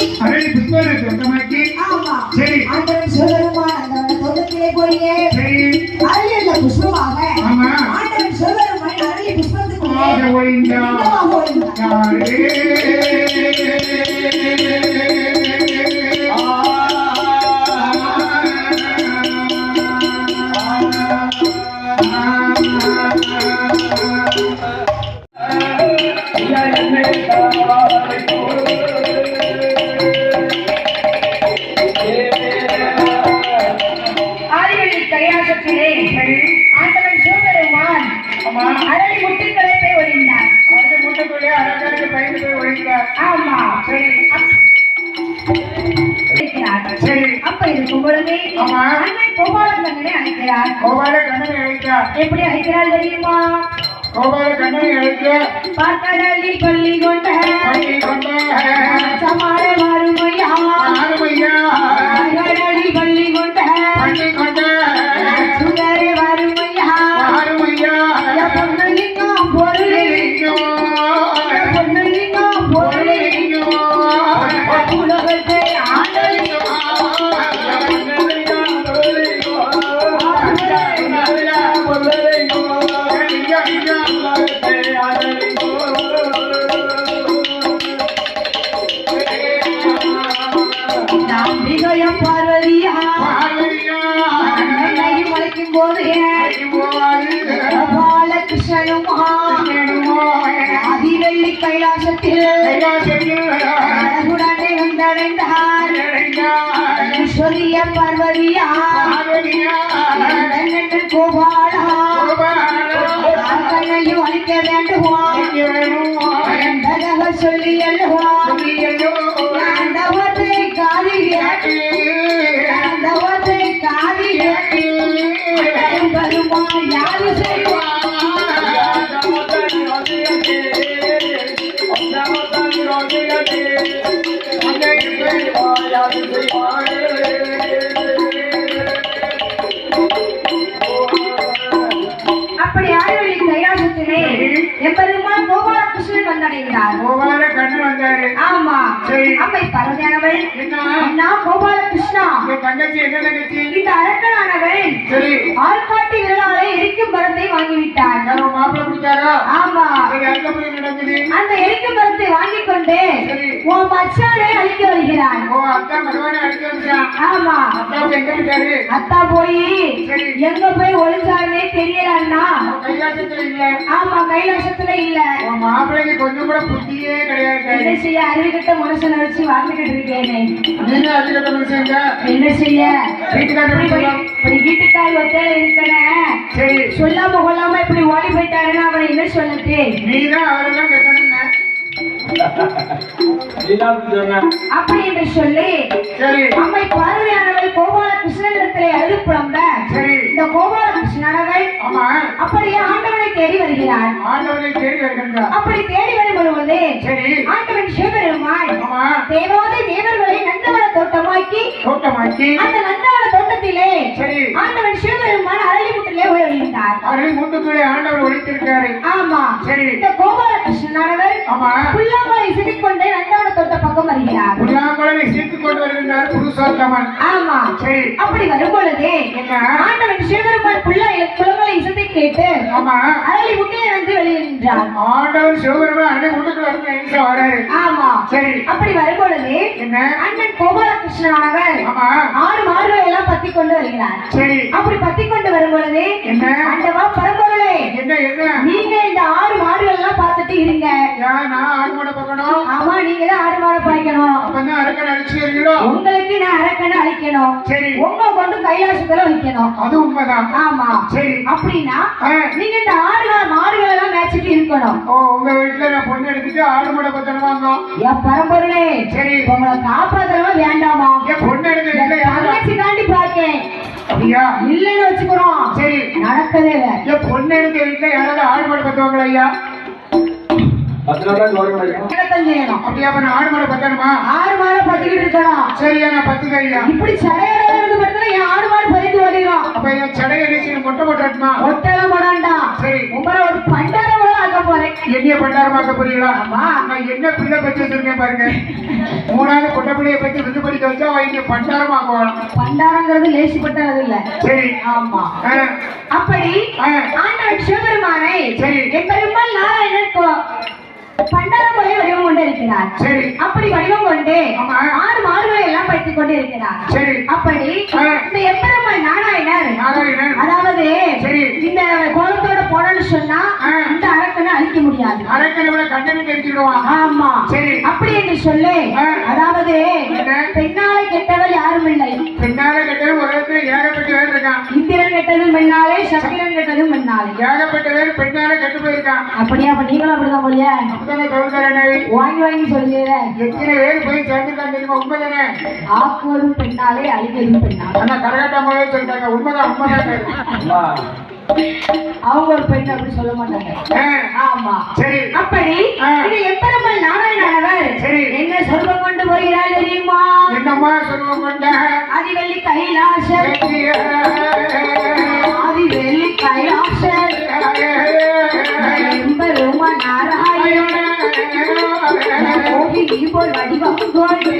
अरे कितना लेते பொழுது. அண்ணன் கோபாலகண்ணனை அழைக்கிறார். எப்படி அழைக்கிறார் தெரியுமா? பார்க்கடலில் பள்ளி கொண்ட சமார மாறுமையா? பார்க்கடலில் பள்ளி கொண்ட சுடரே வருமையா பொன்னலிங்கம் பாலகிருஷ்ணனும் அதிவெள்ளி கைலாசத்தில் அழகுடனே வந்தடைந்தார் ஈஸ்வரிய பார்வதியா கோபாலா அன்னையும் அழிக்க வேண்டுமா சொல்லி அல்லவா கைலாசத்திலே கோபால கோபாலகிருஷ்ணன் வந்தடைகிறார். கோபால கண்ணு வந்தாரு. ஆமா. சரி. அம்மை பரதேனவள். என்ன? அண்ணா கோபாலகிருஷ்ணா. உங்க தங்கச்சி எங்க தங்கச்சி? இந்த அரக்கனானவன் சரி. ஆள்காட்டி விரலாலே எரிக்கும் மரத்தை வாங்கிவிட்டான் யாரோ மாப்பிள்ளை கொடுத்தாரா? ஆமா. என்ன நடக்குது. அந்த எரிக்கும் மரத்தை வாங்கிக் கொண்டு சரி. உன் மச்சானை அழிக்க வருகிறான் ஓ அத்தா மகவான அடிக்க வந்துட்டான் ஆமா. அத்தாவுக்கு எங்க இருக்காரு அத்தா போய். எங்க போய் ஒளிஞ்சாருன்னே தெரியல அண்ணா கைலாசத்துல இல்ல. ஆமா கைலாசத்துல இல்ல. மாப்பிள்ளைக்கு கொஞ்சம் கூட புத்தியே கிடையாது என்ன செய்ய அறிவுகிட்ட மனுஷனை வச்சு வாழ்ந்துகிட்டு இருக்கேனே நீங்க அதிகட்ட மனுஷங்க என்ன செய்ய? வீட்டுக்காரர் வீட்டுக்காரி ஒத்தையில இருக்கன சரி. சொல்லாம கொள்ளாம இப்படி ஓடி போயிட்டாருன்னா அவனை என்ன சொல்லட்டு? நீதான் அவரெல்லாம் கட்டணும் அப்படி என்று சொல்லி சரி. அம்மை பார்வையானவள் கோபால கிருஷ்ணனிடத்திலே அழுது புலம்ப சரி. இந்த கோபால அப்படியே ஆண்டவனை தேடி வருகிறார் ஆண்டவனை தேடி வருகின்றா அப்படி தேடி வரும் பொழுது சரி. ஆண்டவன் சிவபெருமான் தேவாதி தேவர்களை நந்தவன தோட்டமாக்கி தோட்டமாக்கி. அந்த நந்தவன தோட்டத்திலே சரி. ஆண்டவன் அவர்களை மூட்டுக்குள்ளே ஆண்டவர் ஒழித்திருக்காரு ஆமா. சரி. இந்த கோபால கிருஷ்ணனானவர் ஆமா. புல்லாமலை சிரிக்கொண்டே நந்தவன தோட்ட பக்கம் வருகிறார். புல்லாங்குழலை சேர்த்துக் கொண்டு வருகின்றார் புருஷோத்தமன் ஆமா. சரி. அப்படி வரும் பொழுது என்ன? ஆண்டவன் சிவபெருமான் புள்ள குளங்களை இசத்தை கேட்டு ஆமா. அரளி முட்டையை வந்து வெளியே நின்றார் ஆண்டவர் சிவபெருமான் அன்னை வீட்டுக்குள்ள இருந்து வராரு. ஆமா. சரி. அப்படி வரும் பொழுது என்ன? அண்ணன் கோபாலகிருஷ்ணனானவர் ஆமா. ஆறு மாடுகளை எல்லாம் பத்தி கொண்டு வருகிறார். சரி. அப்படி பத்தி கொண்டு வரும் பொழுது என்ன ஆண்டவா பரம்பொருள். என்ன என்ன? நீங்க இந்த ஆடு மாடுகள் எல்லாம் பார்த்துட்டு இருங்க. நான் ஆடு மாட பார்க்கணும்? ஆமா நீங்க தான் ஆடு மாடு பாய்க்கணும் அப்பதான் அரக்கன் அடிச்சுக்கிறீங்களோ உங்களுக்கு நான் அரக்கனை அழிக்கணும். சரி. உங்க கொண்டு கைலாசத்துல வைக்கணும். அது உண்மைதான். ஆமா. சரி. அப்படின்னா. நீங்க இந்த ஆடுகள் மாடுகள் எல்லாம் மேய்ச்சிட்டு இருக்கணும். ஓ உங்க வீட்டுல நான் பொண்ணு எடுத்துட்டு ஆடு மாட பத்திரமாங்க என் பரம்பொருளே சரி. உங்களை காப்பாத்துறவா வேண்டாமா? என் பொண்ணு எடுத்த தங்கச்சி தாண்டி பாக்கேன் அப்படியா இல்லைன்னு வச்சுக்கிறோம். சரி நடக்கவே இல்லை. பொண்ணு எடுத்த வீட்டுல யாராவது ஆடு மாடு பத்துவாங்களா ஐயா? ஐயா. இப்படி சடையோட இருந்து பார்த்தா என் ஆடு மாடு பதிந்து ஓடிடும் அப்ப என் சடைய மொட்டை போட்டுமா ஒட்டெல்லாம் போடாண்டா. சரி. உங்களை ஒரு பண்டாரம் என்னைய பண்டாரமாக்க ஆமா. நான் என்ன பிள்ளை பத்தி வச்சிருக்கேன் பாருங்க மூணாவது பொட்டை பிள்ளைய பத்தி விந்து படிக்க வச்சா அவங்க பண்டாரமாக்குவாங்க பண்டாரங்கிறது லேசிப்பட்டது இல்ல சரி ஆமா அப்படி. ஆண்டவர் சிவபெருமானை சரி. எப்பெருமாள் நாராயணன் கோ- பண்டாரம் போல வடிவம் கொண்டு இருக்கிறார் சரி அப்படி வடிவம் கொண்டு. ஆறு மாடுகளை எல்லாம் படுத்திக் கொண்டு இருக்கிறார் சரி அப்படி. இந்த எப்பெருமாள் நாராயணர் அதாவது சரி. இந்த கோலத்தோட போனோம்னு சொன்னா. இந்த அரக்கனை அழிக்க முடியாது அரக்கனவளை கண்டனி தெரிஞ்சுடுவான் ஆமா சரி. அப்படி என்று சொல்லு. அதாவது? பெண்ணாலை கெட்டவள் யாரும் இல்லை பின்னால கிட்ட உலகத்துல ஏகப்பட்ட இருக்கான் இந்திரன் கெட்டதும் பெண்ணாலே கெட்டதும் பெண்ணாலே ஏகப்பட்ட பேர் பெண்ணால கெட்டு போயிருக்கான் அப்படியா அப்ப நீங்களும் அப்படிதான் போலியா? அப்பதானே சொல்லுறேன் வாங்கி வாங்கி சொல்லுகிற எத்தனை பேர் போய் சேர்ந்துருக்கான் தெரியுமா? உண்மைதானே ஆக்குவதும் பெண்ணாலே அழிவதும் பெண்ணாலே. ஆனா கரகாட்டமாவே சொல்லிட்டாங்க. உண்மைதான் உண்மைதான். அம்மா. அவங்க ஒரு பெண் அப்படி சொல்ல மாட்டாங்க. ஆமா. சரி. அப்படி எப்பெருமாள் நாராயணானவர். என்ன சொல்வம் கொண்டு போகிறார் தெரியுமா? என்னம்மா சொல்லுவோம் கொண்ட? ஆதிவெள்ளி கைலாசர் எம்பெருமா நாராயண கோபி போல் வடிவம் கொண்டு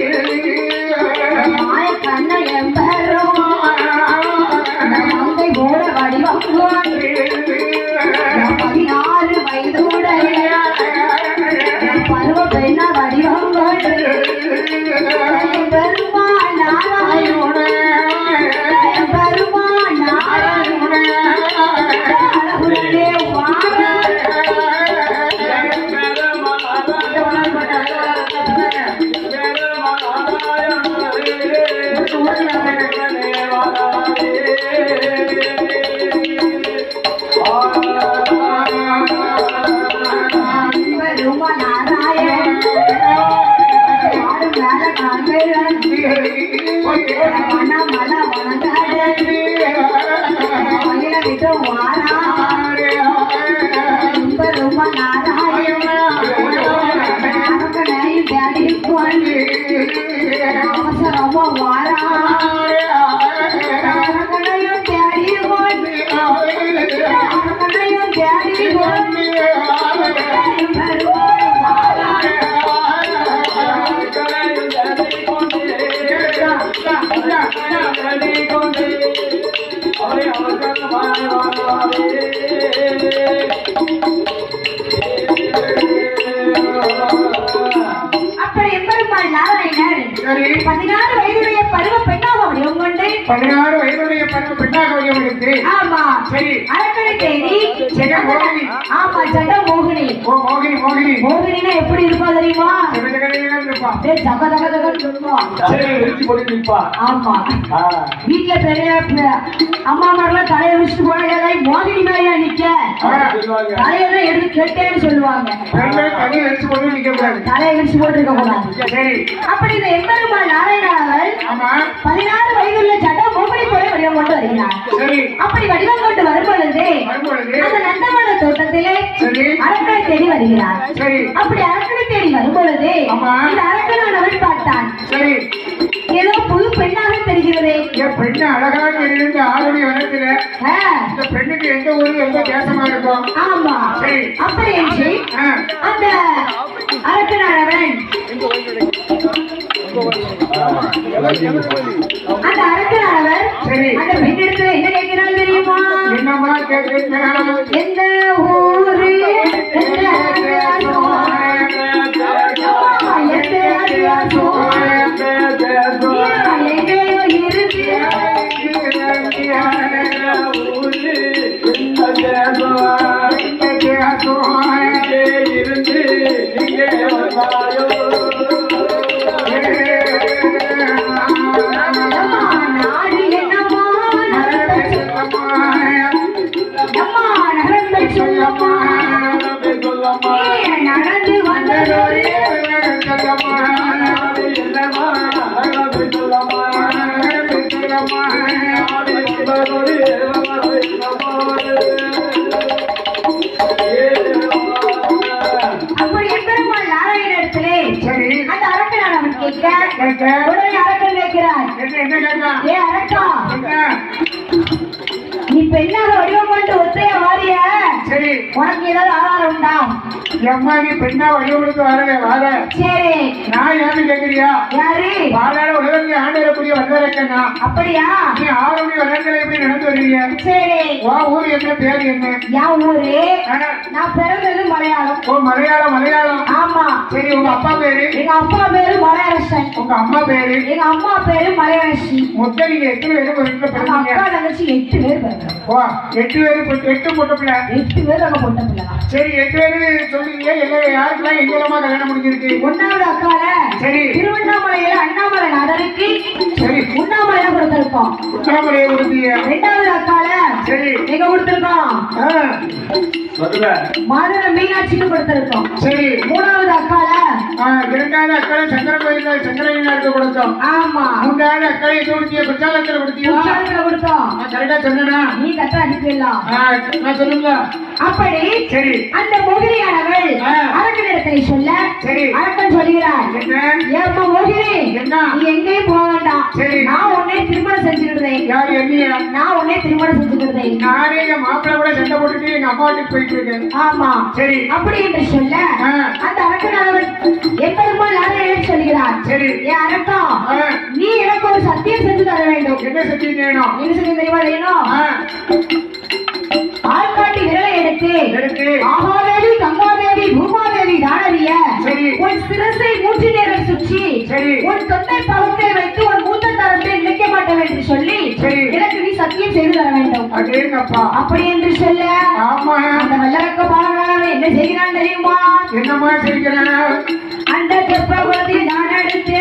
பதினாறு வயதுடைய பருவ பெண்ணாக வடிவம் எடுத்து ஆமா. சரி. ஜெக மோகினி. ஆமா மோகினி. ஓ மோகினி மோகினி. மோகினினா எப்படி இருப்பா தெரியுமா? ஜெகஜெகஜெகன்னு இருப்பான் அப்படியே ஜக ஜக ஜகன்னு ஆமா. பெரிய பெ- அம்மா மாதிரிலாம் தலையை வச்சுட்டு போனதே மோகினி மாதிரியா நிக்க? தலையெல்லாம் எடுத்து கேட்டேன்னு சொல்லுவாங்க. தனி வச்சு கொண்டு நிக்க கூடாது. தலையை விரிச்சு போட்டு இருக்க கூடாது. சரி. அப்படி இந்த எம்பெருமாள் நாராயணாவர் ஆமா. பதினாறு வயதுள்ள ஜட மோகினி போல வடிவம் கொண்டு வருகிறார். சரி. அப்படி வடிவம் பொழுது வரும்பொழுது அந்த நந்தவன தோட்டத்திலே அரக்கனை தேடி வருகிறார். சரி. அப்படி அரக்கனை தேடி வரும் பொழுது ஆமா. இந்த அரக்கனானவன் பார்த்தான். சரி. ஏதோ புது பெண்ணாக தெரிகிறதே. என் பெண்ணு அழகாக இருந்த ஆளுடைய வனத்துல இந்த பெண்ணுக்கு எந்த ஊரு எந்த தேசமா இருக்கும் ஆமா. சரி. அப்படி என்று அந்த அரக்கனானவன் அந்த அரக்கனானவர். அந்த பெண்ணிடத்துல என்ன கேட்கிறாள் தெரியுமா? என்னம்மா கேட்கிறீங்க எந்த ஊரு? அரக்கா. நீ பெண்ணாக வடிவம் கொண்டு ஒத்தையா வாரிய சரி. உனக்கு ஏதாவது ஆதாரம் உண்டா? எம்மா நீ பெண்ணா வடிவெடுத்து வர வார சரி. நான் ஏன்னு கேக்குறியா? யாரு? வாழாட உலகத்தை ஆண்டு வரக்கூடிய வந்தரக்கண்ணா அப்படியா? நீ ஆரோடி வளர்களை எப்படி நடந்து வருவீங்க சரி. வா ஊர் என்ன பேர் என்ன? என் ஊரு? நான் பிறந்தது மலையாளம். ஓ மலையாளம் மலையாளம். சரி உங்க அப்பா பேரு? எங்க அப்பா பேரு மலையரசன். உங்க அம்மா பேரு? எங்க அம்மா பேரு மலையரசி. மொத்தம் நீங்க எத்தனை பேரும் ஒரு வீட்டுல எங்க பிறந்தீங்க. அக்கா தங்கச்சி எட்டு பேர் பிறந்தாங்க வா எட்டு பேரு எட்டு பொட்ட பிள்ளை. எட்டு பேர் அங்க பொட்ட பிள்ளைதான் சரி எட்டு பேரு சொல்றீங்க எல்லாம் யாருக்கெல்லாம் எங்கெல்லாமா கல்யாணம் முடிஞ்சிருக்கு? ஒன்னாவது அக்கால சரி. திருவண்ணாமலையில அண்ணாமலை நாதருக்கு சரி. உண்ணாமலையா கொடுத்திருக்கோம். உண்ணாமலையை கொடுத்தீங்க. ரெண்டாவது அக்கால எங்க கொடுத்திருக்கோம்? மதுரை. மீனாட்சிக்கு கொடுத்திருக்கோம். சரி. மூணாவது அக்கால இரண்டாவது அக்களை சங்கர கோயில் சங்கரையினருக்கு கொடுத்தோம். ஆமா. மூன்றாவது கொடுத்தீங்க குற்றாலத்தில் கொடுத்தீங்களா? உற்சாகத்துல கொடுத்தோம். நான் கரெக்டா சொன்னேனா? நீ கட்ட அனுப்பிடலாம். நான் சொல்லுங்களா அப்படி சரி. அந்த மோகினியானவள் ஆ. அரக்கனிடத்தை சொல்ல சரி. அரக்கன் சொல்கிறார் மோகினி என்ன? நீ எங்கேயும் போக வேண்டாம். சரி. நான் உன்னை திருமணம் என்னையா? நான் உன்னை திருமணம் செஞ்சுக்கிட்டேன் நானே என் மாப்பிள்ளை கூட சண்டை போட்டுட்டு எங்க அம்மா வீட்டுக்கு போயிட்டு இருக்கேன். ஆமா. சரி. அப்படி என்று சொல்ல. அந்த அரக்கனானவன் நாராயணன் சொல்கிறான் சரி. ஏ அரக்கா. நீ எனக்கு ஒரு சத்தியம் செஞ்சு தர வேண்டும். என்ன சத்தியம் செய்யணும்? என்ன சத்தியம் தெரியுமா வேணும் ஆள்காட்டி விரலை எடுத்து எடுத்து. ஆகாதேவி கங்காதேவி பூமாதேவி தானறிய சரி. உன் சிரசை மூன்று நேரம் சுற்றி சரி. உன் அப்படி என்று சொல்ல ஆமா. அந்த வல்லரக்க பாலகாரன் என்ன செய்கிறான் தெரியுமா? என்னமா செய்கிறான் அந்த தெப்பகுலத்தில் நான் எடுத்து